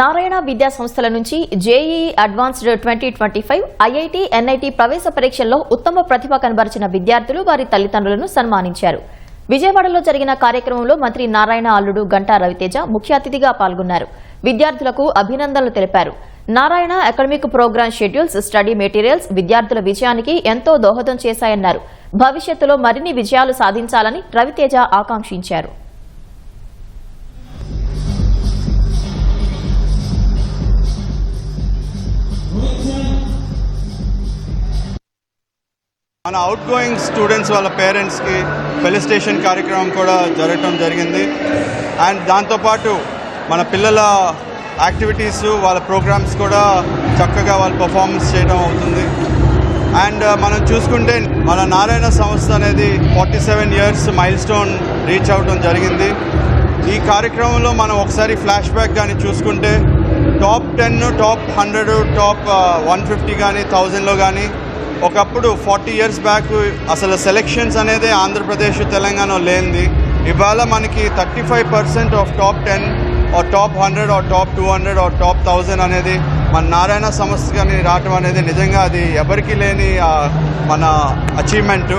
నారాయణ విద్యా సంస్థల నుంచి JEE advanced twenty twenty five IIT NIT ప్రవేశ పరీక్షల్లో ఉత్తమ ప్రతిభ కనబరిచిన విద్యార్థులు వారి తల్లిదండ్రులను సన్మానించారు. విజయవాడలో జరిగిన కార్యక్రమంలో మంత్రి నారాయణ అల్లుడు గంటా రవితేజ ముఖ్య అతిథిగా పాల్గొన్నారు. విద్యార్థులకు అభినందనలు తెలిపారు. Narayana academic program schedules study materials విద్యార్థుల విజయానికి ఎంతో దోహదం చేశాయన్నారు. భవిష్యత్తులో మరిన్ని విజయాలు సాధించాలని రవితేజ ఆకాంక్షించారు. మన అవుట్ గోయింగ్ స్టూడెంట్స్ వాళ్ళ పేరెంట్స్కి ఫెలిస్టేషన్ కార్యక్రమం కూడా జరగటం జరిగింది. అండ్ దాంతోపాటు మన పిల్లల యాక్టివిటీస్ వాళ్ళ ప్రోగ్రామ్స్ కూడా చక్కగా వాళ్ళు పర్ఫార్మెన్స్ చేయడం అవుతుంది. అండ్ uh, మనం చూసుకుంటే మన నారాయణ సంస్థ అనేది forty seven years milestone reach అవ్వడం జరిగింది. ఈ కార్యక్రమంలో మనం ఒకసారి ఫ్లాష్ బ్యాక్ కానీ చూసుకుంటే top ten top hundred top one fifty కానీ థౌజండ్లో కానీ ఒకప్పుడు ఫార్టీ ఇయర్స్ బ్యాక్ అసలు సెలెక్షన్స్ అనేది ఆంధ్రప్రదేశ్ తెలంగాణ లేనిది. ఇవాళ మనకి thirty five percent of top ten or top hundred or top two hundred or top thousand అనేది మన నారాయణ సంస్థ కానీ రావటం అనేది నిజంగా అది ఎవరికి లేని మన అచీవ్మెంటు.